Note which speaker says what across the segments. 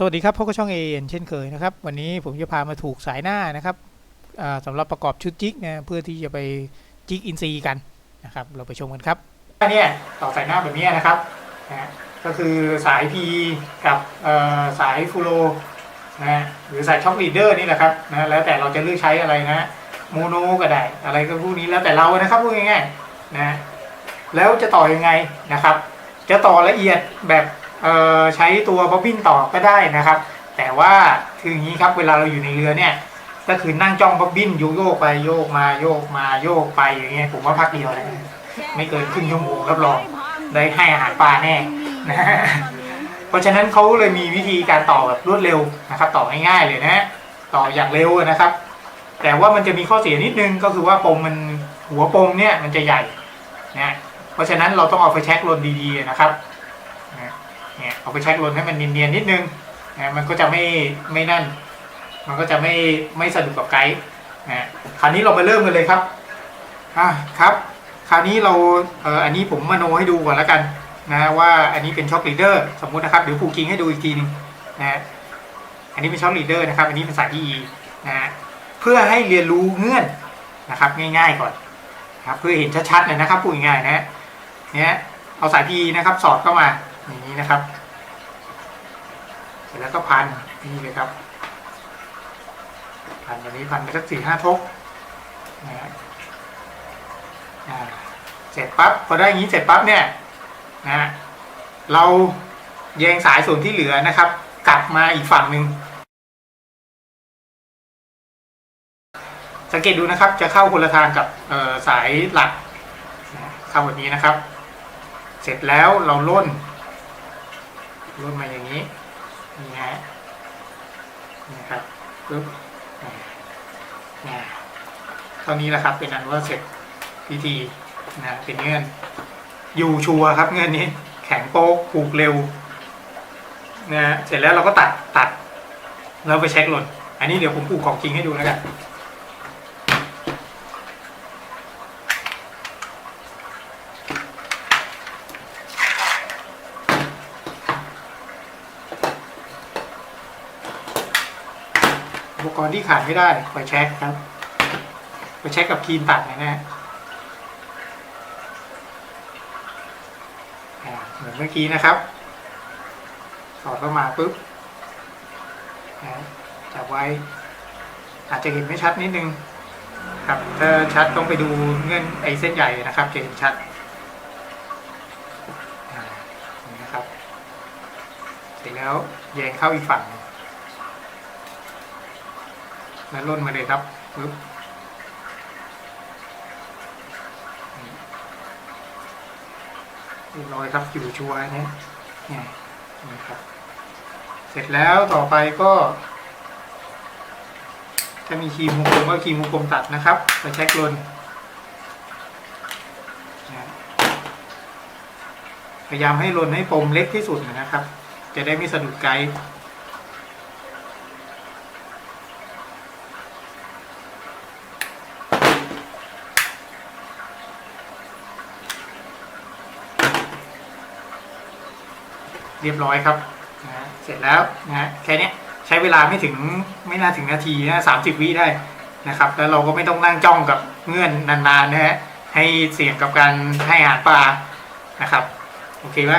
Speaker 1: สวัสดีครับพบกับช่องเอ็นเช่นเคยนะครับ วันนี้ผมจะพามาถูกสายหน้านะครับสำหรับประกอบชุดจิกนะเพื่อที่จะไปจิกอินซีกันนะครับ เราไปชมกันครับเนี่ยต่อสายหน้าแบบนี้นะครับนะก็คือสาย P กับสายฟูโรนะหรือสายช็อคลีดเดอร์นี่แหละครับนะแล้วแต่เราจะเลือกใช้อะไรนะโมโนก็ได้อะไรก็พวกนี้แล้วแต่เรานะครับพูดง่ายๆนะแล้วจะต่อยังไงนะครับ จะต่อละเอียดแบบ ใช้ตัวบ๊อบบินต่อก็ได้นะครับ แต่ว่าคืออย่างนี้ครับเวลาเราอยู่ในเรือเนี่ยก็คือนั่งจ้องบ๊อบบินโยโยกไปโยกมาโยกมาโยกไปอย่างเงี้ยผมว่าพักเดียวเลยไม่เกินครึ่งชั่วโมงรับรองได้ให้อาหารปลาแน่นะเพราะฉะนั้นเขาเลยมีวิธีการต่อแบบรวดเร็วนะครับ ต่อง่ายๆเลยนะต่ออย่างเร็วนะครับ แต่ว่ามันจะมีข้อเสียนิดนึงก็คือว่าปมมันหัวปมเนี่ยมันจะใหญ่นะเพราะฉะนั้นเราต้องเอาไปเช็คลนดีๆนะครับนะ เนี่ยเอาไปเช็คลนให้มันเนียนๆนิดนึงนะมันก็จะไม่ไม่นั่น มันก็จะไม่ไม่สะดวกกับไกด์นะคราวนี้เรามาเริ่มกันเลยครับอะครับ คราวนี้เราเอ่ออันนี้ผมมโนให้ดูก่อนแล้วกันนะว่าอันนี้เป็นช็อคลีเดอร์สมมุตินะครับเดี๋ยวผูกกิ้งให้ดูอีกทีนึงนะอันนี้เป็นช็อคลีเดอร์นะครับ อันนี้เป็นสาย PE นะฮะเพื่อให้เรียนรู้เงื่อนนะครับง่ายๆก่อนนะครับเพื่อเห็นชัดๆเลยนะครับพูดง่ายๆนะเนี่ยเอาสาย PE นะครับสอดเข้ามา อย่างนี้นะครับ เสร็จแล้วก็พันนี่เลยครับพันแบบนี้พันไปสักสี่ห้าทกนะฮะเสร็จปั๊บพอได้อย่างนี้เสร็จปั๊บเนี่ยนะฮะเราแยงสายส่วนที่เหลือนะครับ กลับมาอีกฝั่งหนึ่งสังเกตดูนะครับจะเข้าคนละทางกับสายหลักเข้าแบบนี้นะครับ เสร็จแล้วเราล่น ล่นมาอย่างนี้นี่ฮะนะครับปึ๊บนะเท่านี้แหละครับ เป็นอันว่าเสร็จพิธีนะเป็นเงื่อนอยู่ชัวครับ เงื่อนนี้ แข็งโป๊กผูกเร็วนะเสร็จแล้วเราก็ตัดตัดแล้วไปเช็คหล่นอันนี้เดี๋ยวผมผูกของจริงให้ดูแล้วกัน กรณ์ที่ขาดไม่ได้ไฟแช็คครับไฟแช็คกับครีมตัดนะฮะเหมือนเมื่อกี้นะครับ สอดเข้ามาปุ๊บจับไว้ อาจจะเห็นไม่ชัดนิดนึงครับถ้าชัดต้องไปดูเงื่อนไอเส้นใหญ่นะครับจะเห็นชัดนะครับ เสร็จแล้วแยงเข้าอีกฝั่ง แล้วล่นมาเลยครับปึ๊บเรียบร้อยครับอยู่ชัวร์เนี่ยเนี่ยนี่ครับ เสร็จแล้วต่อไปก็ถ้ามีครีมวงกลมก็ครีมวงกลมตัดนะครับไปเช็คลนนพยายามให้ลนให้ปมเล็กที่สุดนะครับ จะได้ไม่สะดุดไกด์ เรียบร้อยครับนะเสร็จแล้วนะแค่นี้ใช้เวลาไม่ถึงไม่น่าถึงนาทีนะสามสิบวิได้นะครับ แล้วเราก็ไม่ต้องนั่งจ้องกับเงื่อนนานๆนะฮะให้เสี่ยงกับการให้อาหารปลานะครับ โอเคไหม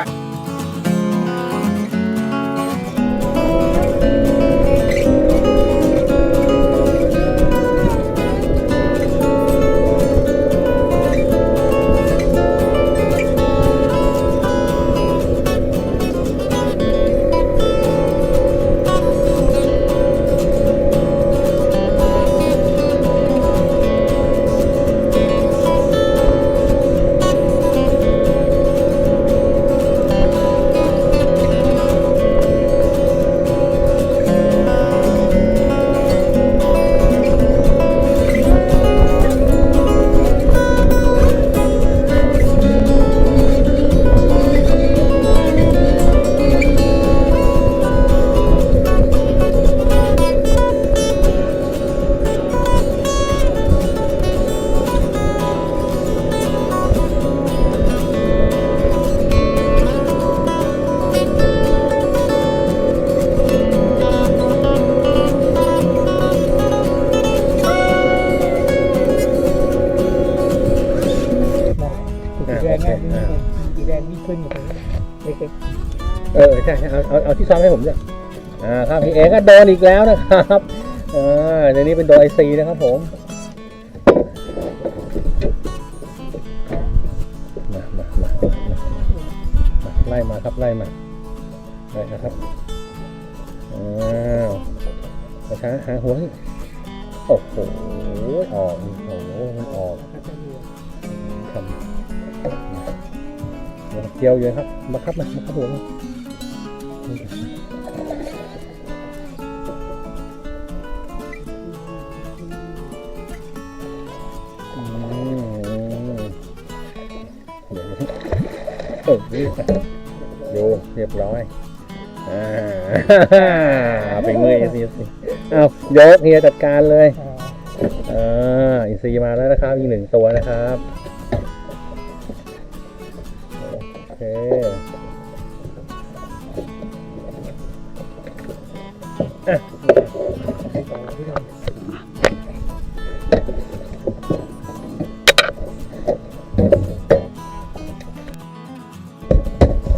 Speaker 1: สีแดงวิ่งขึ้นอยู่ตรงนี้เล็ก
Speaker 2: เออใช่ใช่เอาเอาเอาที่ซ้อมให้ผมด้วยอ่าครับพี่เอก็โดนอีกแล้วนะครับอ่าเดี๋ยวนี้เป็นโดนไอซีนะครับผมมามามามามาไล่มาครับไล่มาไล่นะครับอ้าวช้าหาหัวโอ้โหออกโอ้โหมันออก เดี๋ยวเกี่ยวอยู่ครับ มาครับมามาครับผมอืมเดี๋ยวเออนี่ดูเรียบร้อยอ่าเป็นมือเอซีเอายกเฮียจัดการเลย
Speaker 1: อ่า
Speaker 2: อินซีมาแล้วนะครับ อีกหนึ่งตัวนะครับ เค
Speaker 1: ให้ต่อที่เรา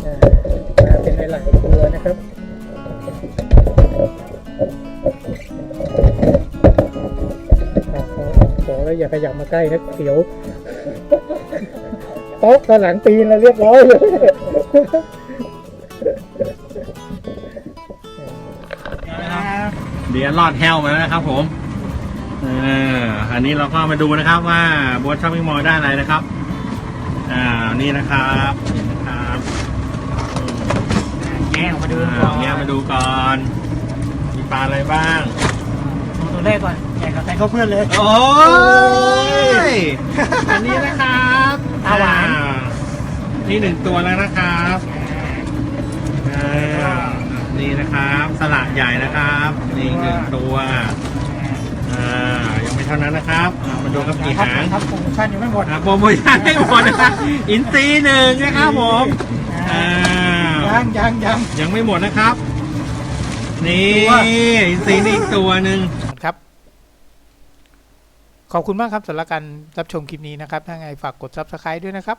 Speaker 1: อ่ามาเป็นหลายๆตัวนะครับอ่าขอขอแล้วอย่าขยับมาใกล้นะเสียว โต๊ะตอนหลังปีนแล้วเรียบร้อยเลย
Speaker 2: เดี๋ยวรอดแฮวมาแล้วนะครับผมเอออันนี้เราก็มาดูนะครับว่าบนช้อปปิ้งมอลล์ได้อะไรนะครับ อ่า นี่นะครับนี่นะครับ
Speaker 1: แง่ออกมาดู
Speaker 2: อ่าเนี่ยมาดูก่อน มีปลาอะไรบ้าง
Speaker 1: ดูตัวแรกก่อนแข่งกับใครเขาเพื่อนเลย
Speaker 2: โอ้ย อันนี้นะครับ
Speaker 1: ตาหวาน
Speaker 2: อ่นี่หนึ่งตัวแล้วนะครับอ่านี่นะครับสละใหญ่นะครับ นี่อีกหนึ่งตัวอ่ายังไม่เท่านั้นนะครับอ่ามาดูครับกี่หาง
Speaker 1: ครับโปรโมชั่นยังไม่หมด
Speaker 2: อ่าโปรโมชั่นให้หมดนะครับอินซีหนึ่งนะครับผมอ่า
Speaker 1: ยังยังยัง
Speaker 2: ยังไม่หมดนะครับ นี่
Speaker 1: ตัว
Speaker 2: อินซีนี่อีกตัวหนึ่ง
Speaker 1: ครับ ขอบคุณมากครับสำหรับการรับชมคลิปนี้นะครับ ถ้าไงฝากกด subscribe ด้วยนะครับ